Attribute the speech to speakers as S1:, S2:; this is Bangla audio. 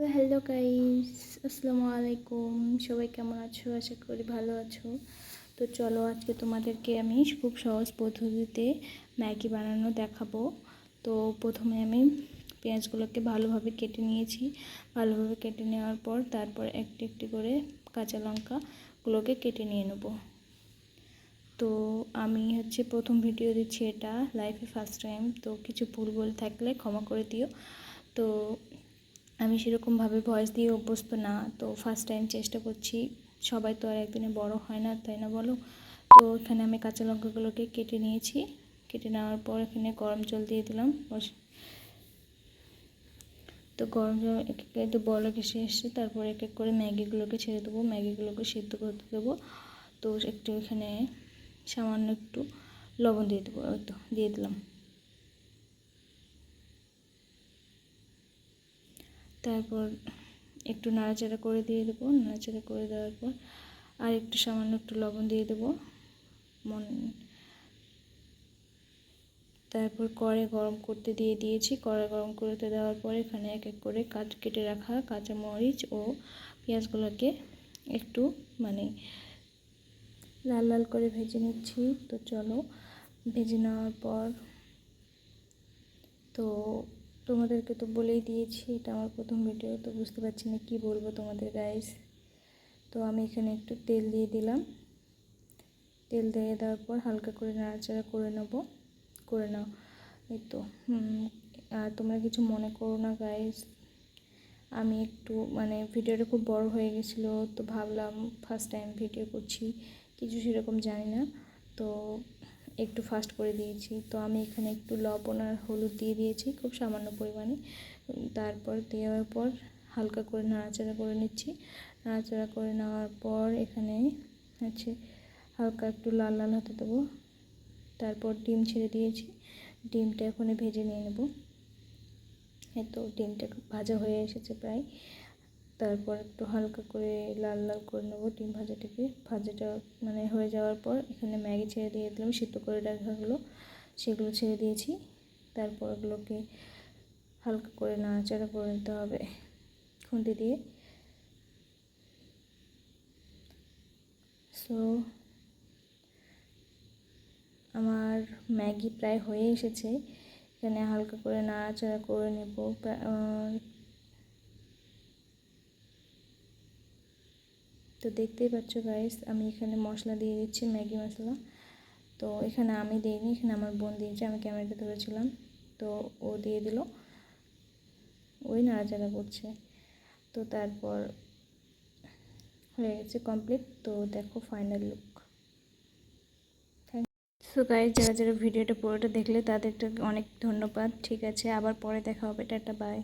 S1: হ্যালো গাইস আসসালামু আলাইকুম। সবাই কেমন আছো? আশা করি ভালো আছো। তো চলো আজকে তোমাদেরকে আমি খুব সহজ পদ্ধতিতে ম্যাগি বানানো দেখাবো। তো প্রথমে আমি পেঁয়াজগুলোকে ভালোভাবে কেটে নিয়েছি। ভালোভাবে কেটে নেওয়ার পর তারপর একটি একটি করে কাঁচা লঙ্কাগুলোকে কেটে নিয়ে নেব। তো আমি হচ্ছে প্রথম ভিডিও দিচ্ছি এটা লাইফে ফার্স্ট টাইম তো কিছু ভুল বলে থাকলে ক্ষমা করে দিও। তো আমি সেরকমভাবে ভয়েস দিয়ে অভ্যস্ত না। তো ফার্স্ট টাইম চেষ্টা করছি। সবাই তো আর একদিনে বড় হয় না, তাই না বলো? তো এখানে আমি কাঁচা লঙ্কাগুলোকে কেটে নিয়েছি। কেটে নেওয়ার পর এখানে গরম জল দিয়ে দিলাম। তো গরম জল এক এক তো বলক এসে এসছে। তারপর এক এক করে ম্যাগিগুলোকে ছেড়ে দেবো। ম্যাগিগুলোকে সিদ্ধ করতে দেবো। তো একটু এখানে সামান্য একটু লবণ দিয়ে দেবো। তো, দিয়ে দিলাম। তারপর একটু নাড়াচাড়া করে দিয়ে দেবো, নাড়াচাড়া করে দেওয়ার পর আর একটু সামান্য একটু লবণ দিয়ে দেবো। মন তারপর কড়ে গরম করতে দিয়ে দিয়েছি। কড়ে গরম করতে দেওয়ার পর এখানে এক এক করে কাট কেটে রাখা কাঁচা মরিচ ও পেঁয়াজগুলোকে একটু মানে লাল লাল করে ভেজে নিচ্ছি। তো চলো, ভেজে নেওয়ার পর তো তোমাদেরকে তো বলেই দিয়েছি, এটা আমার প্রথম ভিডিও তো বুঝতে পারছি না কী বলব তোমাদের গাইস তো আমি এখানে একটু তেল দিয়ে দিলাম। তেল দিয়ে দেওয়ার পর হালকা করে নাড়াচাড়া করে নেব। করে নাও। এই তো আর তোমরা কিছু মনে করো না গাইস আমি একটু মানে ভিডিওটা খুব বড় হয়ে গেছিল, তো ভাবলাম ফার্স্ট টাইম ভিডিও করছি। কিছু সেরকম জানি না। তো একটু ফাস্ট করে দিয়েছি। তো আমি এখানে একটু লবণ আর হলুদ দিয়ে দিয়েছি খুব সামান্য পরিমাণে। তারপর দেওয়ার পর হালকা করে নাড়াচাড়া করে নিচ্ছি। নাড়াচাড়া করে নেওয়ার পর এখানে হচ্ছে হালকা একটু লাল লাল হতে দেবো। তারপর ডিম ছেড়ে দিয়েছি। ডিমটা এখানে ভেজে নিয়ে নেব। এই তো ডিমটা ভাজা হয়ে এসেছে প্রায়। তারপর একটু হালকা করে লাল লাল করে নেব ডিম ভাজাটাকে। ভাজাটা মানে হয়ে যাওয়ার পর এখানে ম্যাগি ছেড়ে দিয়ে দিলাম, সিদ্ধ করে রাখাগুলো সেগুলো ছেড়ে দিয়েছি। তারপর ওগুলোকে হালকা করে নাড়াচাড়া করে নিতে হবে খুন্তি দিয়ে। সো আমার ম্যাগি প্রায় হয়ে এসেছে। এখানে হালকা করে নাড়াচাড়া করে নেব তো দেখতেই পাচ্ছ গাইস আমি এখানে মশলা দিয়ে দিচ্ছি, ম্যাগি মশলা। তো এখানে আমি দিইনি, এখানে আমার বোন দিয়েছে, আমি ক্যামেরাটা ধরেছিলাম। তো ও দিয়ে দিল। ওই নাড়াচাড়া করছে। তো তারপর হয়ে গেছে কমপ্লিট তো দেখো ফাইনাল লুক সো গাইজ যারা যারা ভিডিওটা পুরোটা দেখলে, তাদেরকে অনেক ধন্যবাদ। ঠিক আছে, আবার পরে দেখা হবে। Tata bye